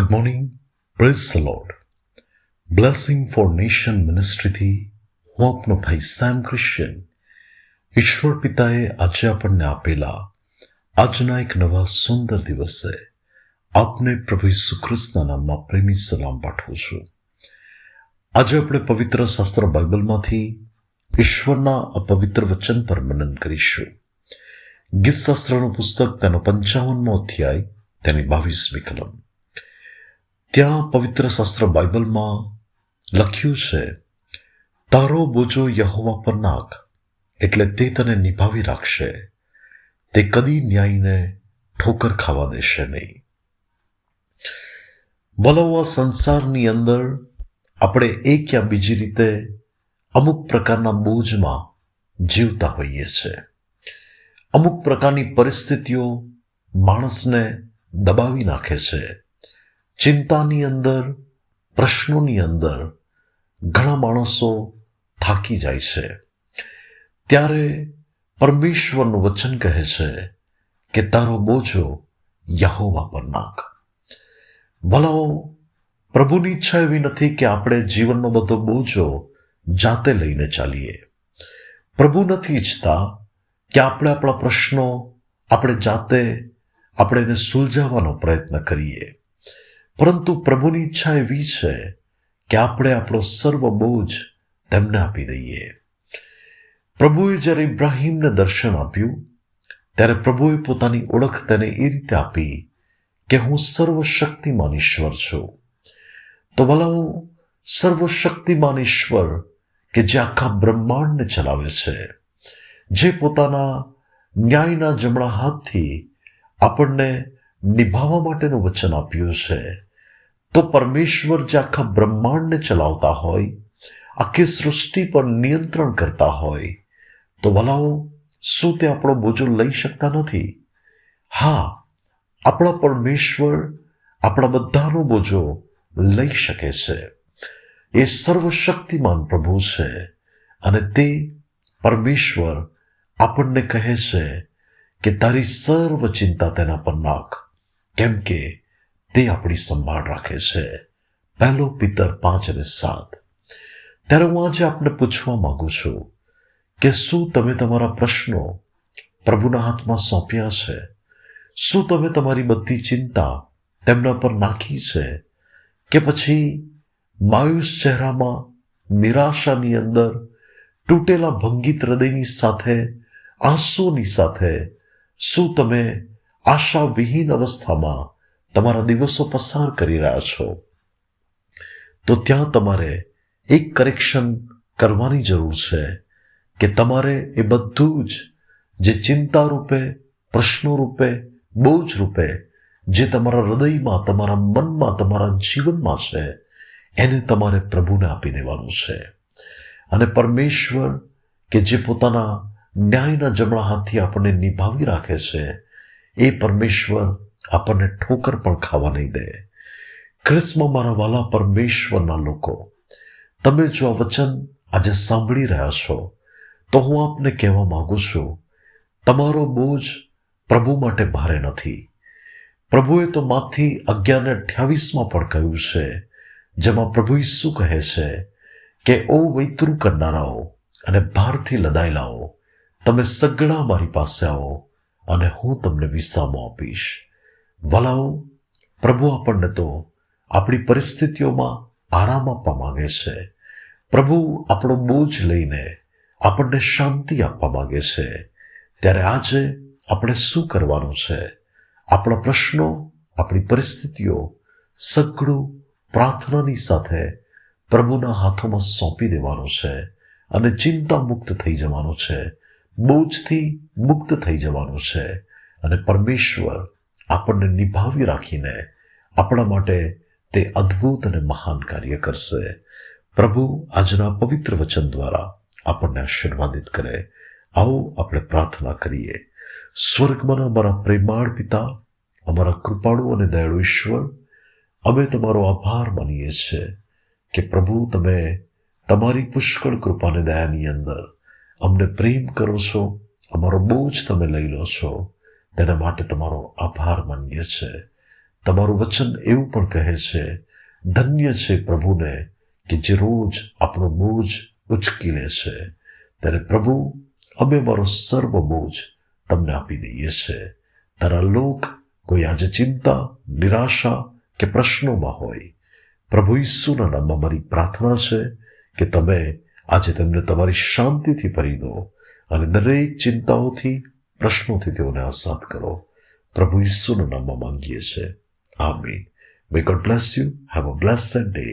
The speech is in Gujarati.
Good morning praise lord blessing for nation મિનિસ્ટ્રીથી હું આપનો ભાઈ સેમ ક્રિશ્ચિયન ઈશ્વર પિતાએ આજે આપણને આપેલા આજના એક નવા સુંદર દિવસે આપને પ્રભુ ઈસુ ખ્રિસ્તના નામમાં પ્રેમી સલામ પાઠવું છું આજે આપણે પવિત્ર શાસ્ત્ર બાઇબલમાંથી ઈશ્વરના અપવિત્ર વચન પર મનન કરીશું ગીત શાસ્ત્રનું પુસ્તક તેનો પંચાવનમો અધ્યાય તેની બાવીસમી કલમ ત્યાં પવિત્ર શાસ્ત્ર બાઇબલમાં લખ્યું છે તારો બોજો યહોવા પર નાખ એટલે તે તને નિભાવી રાખશે તે કદી ન્યાયને ઠોકર ખાવા દેશે નહીં વલવા સંસારની અંદર આપણે એક યા બીજી રીતે અમુક પ્રકારના બોજમાં જીવતા હોઈએ છીએ અમુક પ્રકારની પરિસ્થિતિઓ માણસને દબાવી નાખે છે ચિંતાની અંદર, પ્રશ્નોની અંદર ઘણા માણસો થાકી જાય છે. ત્યારે પરમેશ્વરનું વચન કહે છે કે, તારો બોજો યહોવા પર નાખ. ભલાઓ, પ્રભુની ઈચ્છા એવી નથી કે આપણે જીવનનો બધો બોજો જાતે લઈને ચાલીએ. પ્રભુ નથી ઈચ્છતા કે આપણે આપણા પ્રશ્નો આપણે જાતે, આપણે એને સુલઝાવવાનો પ્રયત્ન કરીએ. પરંતુ પ્રભુની ઈચ્છા એવી છે કે આપણે આપણો સર્વ બોજ તેમને આપી દઈએ. પ્રભુએ જ્યારે ઇબ્રાહીમને દર્શન આપ્યું, ત્યારે પ્રભુએ પોતાની ઓળખ તેને એ રીતે આપી કે હું સર્વશક્તિમાન ઈશ્વર છું. તો ભલાઓ સર્વશક્તિમાન ઈશ્વર કે જે આખા બ્રહ્માંડને ચલાવે છે, જે પોતાના ન્યાયના જમણા હાથથી આપણને નિભાવવા માટેનું વચન આપ્યું છે. તો પરમેશ્વર જે આખા બ્રહ્માંડને ચલાવતા હોય, આખી સૃષ્ટિ પર નિયંત્રણ કરતા હોય, તો ભલાઓ, શું તે આપણો બોજો લઈ શકતા નથી? હા, આપણા પરમેશ્વર આપણા બધાનો બોજો લઈ શકે છે. એ સર્વશક્તિમાન પ્રભુ છે અને તે પરમેશ્વર આપણને કહે છે કે તારી સર્વ ચિંતા તેના પર નાખ. કેમ કે તે આપણી સંભાળ રાખે છે. પહેલો પિતર પાંચ અને સાત. ત્યારે હું આજે આપને પૂછવા માંગુ છું કે શું તમે તમારા પ્રશ્નો પ્રભુના હાથમાં સોંપ્યા છે? શું તમે તમારી બધી ચિંતા તેમના પર નાખી છે? કે પછી માયુસ ચહેરામાં નિરાશાની અંદર તૂટેલા ભંગિત હૃદયની સાથે, આંસુની સાથે શું તમે આશા વિહીન અવસ્થામાં તમારા દિવસો પસાર કરી રહ્યા છો. તો ત્યાં તમારે એક કરેક્શન કરવાની જરૂર છે કે તમારે એ બધું જ જે ચિંતા રૂપે, પ્રશ્નો રૂપે, બોજ રૂપે જે તમારા હૃદયમાં, તમારા મનમાં, તમારા જીવનમાં છે, એને તમારે પ્રભુને આપી દેવાનું છે. અને પરમેશ્વર કે જે પોતાના ન્યાયના જમણા હાથથી આપણને નિભાવી રાખે છે, એ પરમેશ્વર આપણને ઠોકર પણ ખાવા નહીં દે. ખ્રિસ્મમાં મારા વાલા પરમેશ્વરના લોકો, તમે જો આ વચન આજે સાંભળી રહ્યા છો, તો હું આપને કહેવા માંગુ છું, તમારો બોજ પ્રભુ માટે ભારે નથી. પ્રભુએ તો માથી અગિયાર ને અઠ્યાવીસમાં પણ કહ્યું છે, જેમાં પ્રભુ ઈસુ કહે છે કે, ઓ વૈતરું કરનારાઓ અને ભારથી લદાયેલાઓ, તમે સગળા મારી પાસે આવો અને હું તમને વિસામો આપીશ. વલાઓ પ્રભુ આપણને તો આપણી પરિસ્થિતિઓમાં આરામ આપવા માંગે છે. પ્રભુ આપણો બોજ લઈને આપણને શાંતિ આપવા માંગે છે. ત્યારે આજે આપણે શું કરવાનું છે? આપણા પ્રશ્નો, આપણી પરિસ્થિતિઓ સઘળું પ્રાર્થનાની સાથે પ્રભુના હાથોમાં સોંપી દેવાનું છે અને ચિંતા મુક્ત થઈ જવાનું છે. બોજથી મુક્ત થઈ જવાનું છે અને પરમેશ્વર આપણને નિભાવી રાખીને આપણા માટે તે અદ્ભુત અને મહાન કાર્ય કરશે. પ્રભુ આજના પવિત્ર વચન દ્વારા આપણને આશીર્વાદિત કરે. આવો આપણે પ્રાર્થના કરીએ. સ્વર્ગમાં અમારા પ્રેમાળ પિતા, અમારા કૃપાળુ અને દયાળુ ઈશ્વર, અમે તમારો આભાર માનીએ છીએ કે પ્રભુ તમે તમારી પુષ્કળ કૃપાને દયાની અંદર અમને પ્રેમ કરો છો, અમારો બોજ તમે લઈ લો છો. તેના માટે તમારો આભાર માનીએ છીએ તમારું વચન એવું પણ કહે છે, ધન્ય છે પ્રભુને કે જે રોજ આપણો બોજ ઉચકી લે છે. ત્યારે પ્રભુ, અમે મારો સર્વ બોજ તમને આપી દઈએ છે. તારા લોક કોઈ આજે ચિંતા, નિરાશા કે પ્રશ્નોમાં હોય. પ્રભુ ઈસુના નામમાં મારી પ્રાર્થના છે કે તમે આજે તેમને તમારી શાંતિથી ભરી દો અને દરેક ચિંતાઓથી પ્રશ્નોથી તેઓને આઝાદ કરો પ્રભુ ઈસુનું નામમાં માંગીએ છીએ amen may God bless you have a blessed day